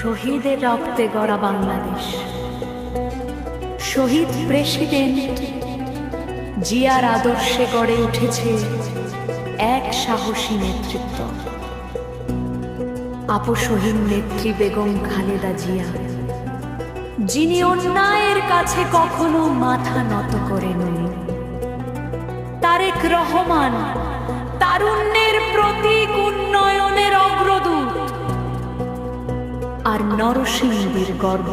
শহীদের রক্তে গড়া বাংলাদেশ। শহীদ প্রেসিডেন্ট জিয়ার আদর্শে গড়ে উঠেছে এক সাহসী নেতৃত্ব। আপসহীন নেত্রী বেগম খালেদা জিয়া, যিনি অন্যায়ের কাছে কখনো মাথা নত করেননি। তারেক রহমান তারুণ্যের প্রতীক উন্নয়নের আর নরসিংদীর গর্ব।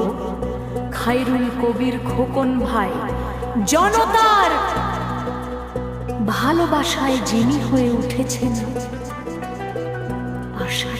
খাইরুল কবির খোকন ভাই জনতার ভালোবাসায় যিনি হয়ে উঠেছেন আশার